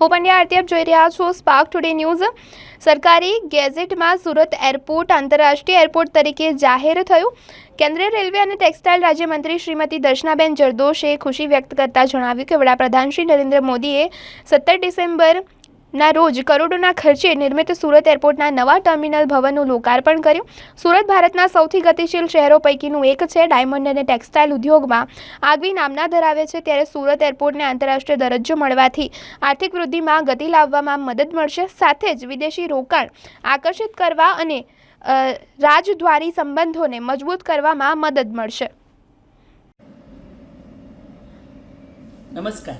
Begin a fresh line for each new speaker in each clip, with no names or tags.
હું પંડ્યા આરતી આપ જોઈ રહ્યા છો સ્પાર્ક ટુડે ન્યૂઝ સરકારી ગેઝેટમાં સુરત એરપોર્ટ આંતરરાષ્ટ્રીય એરપોર્ટ તરીકે જાહેર થયું. કેન્દ્રીય રેલવે અને ટેક્સટાઇલ રાજ્યમંત્રી શ્રીમતી દર્શનાબેન જરદોશે ખુશી વ્યક્ત કરતા જણાવ્યું કે વડાપ્રધાન શ્રી નરેન્દ્ર મોદીએ સત્તર ડિસેમ્બર ના, રોજ કરોડોના ખર્ચે નિર્મિત સુરત એરપોર્ટના નવા ટર્મિનલ ભવનનું લોકાર્પણ કર્યું. સુરત ભારતના સૌથી ગતિશીલ શહેરો પૈકીનું એક છે. ડાયમંડ અને ટેક્સટાઇલ ઉદ્યોગમાં આગવી નામના ધરાવે છે. ત્યારે સુરત એરપોર્ટને આંતરરાષ્ટ્રીય દરજ્જો મળવાથી આર્થિક વૃદ્ધિમાં ગતિ લાવવામાં મદદ મળશે. સાથે જ વિદેશી રોકાણ આકર્ષિત કરવા અને રાજદ્વારી સંબંધોને મજબૂત કરવામાં મદદ મળશે.
નમસ્કાર.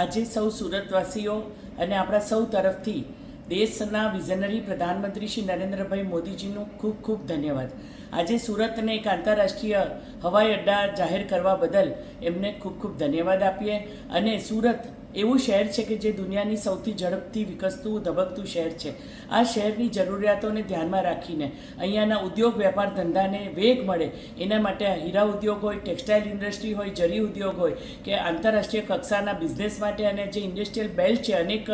આજે સૌ સુરતવાસીઓ અને આપણા સૌ તરફથી દેશના વિઝનરી પ્રધાનમંત્રી શ્રી નરેન્દ્રભાઈ મોદીજીનું ખૂબ ખૂબ ધન્યવાદ. આજે સુરતને એક આંતરરાષ્ટ્રીય હવાઈ અડ્ડા જાહેર કરવા બદલ એમને ખૂબ ખૂબ ધન્યવાદ આપીએ અને સુરત એવું શહેર છે કે જે દુનિયાની સૌથી ઝડપથી વિકસતું, ધબકતું શહેર છે. આ શહેરની જરૂરિયાતોને ધ્યાનમાં રાખીને અહીંયાના ઉદ્યોગ, વેપાર ધંધાને વેગ મળે. એના માટે હીરા ઉદ્યોગ હોય, ટેક્સટાઇલ ઇન્ડસ્ટ્રી હોય, જરી ઉદ્યોગ હોય કે આંતરરાષ્ટ્રીય કક્ષાના બિઝનેસ માટે અને જે ઇન્ડસ્ટ્રીયલ બેલ્ટ છે, અનેક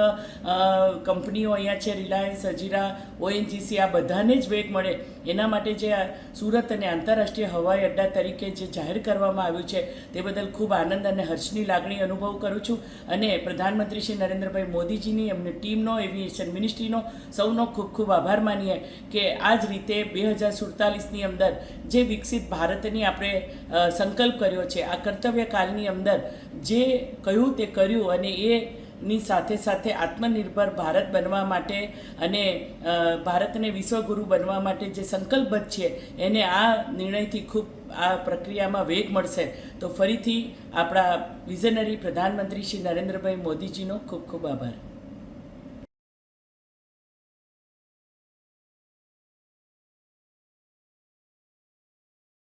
કંપનીઓ અહીંયા છે, રિલાયન્સ હજીરા ઓએનજીસી, આ બધાને જ વેગ મળે. એના માટે જે સુરત અને આંતરરાષ્ટ્રીય હવાઈ અડ્ડા તરીકે જે જાહેર કરવામાં આવ્યું છે, તે બદલ ખૂબ આનંદ અને હર્ષની લાગણી અનુભવ કરું છું. અને પ્રધાનમંત્રી શ્રી નરેન્દ્રભાઈ મોદીજીની, એમની ટીમનો, એવિએશન મિનિસ્ટ્રીનો સૌનો ખૂબ ખૂબ આભાર માનીએ કે આ જ રીતે બે હજાર સુડતાલીસની અંદર જે વિકસિત ભારતની આપણે સંકલ્પ કર્યો છે, આ કર્તવ્ય કાળની અંદર જે કહ્યું તે કર્યું અને એ ની સાથે સાથે આત્મનિર્ભર ભારત બનવા માટે અને ભારતને વિશ્વગુરુ બનવા માટે જે સંકલ્પબદ્ધ છે, એને આ નિર્ણયથી ખૂબ આ પ્રક્રિયામાં વેગ મળશે. તો ફરીથી આપણા વિઝનરી પ્રધાનમંત્રી શ્રી નરેન્દ્રભાઈ મોદીજીનો ખૂબ ખૂબ આભાર.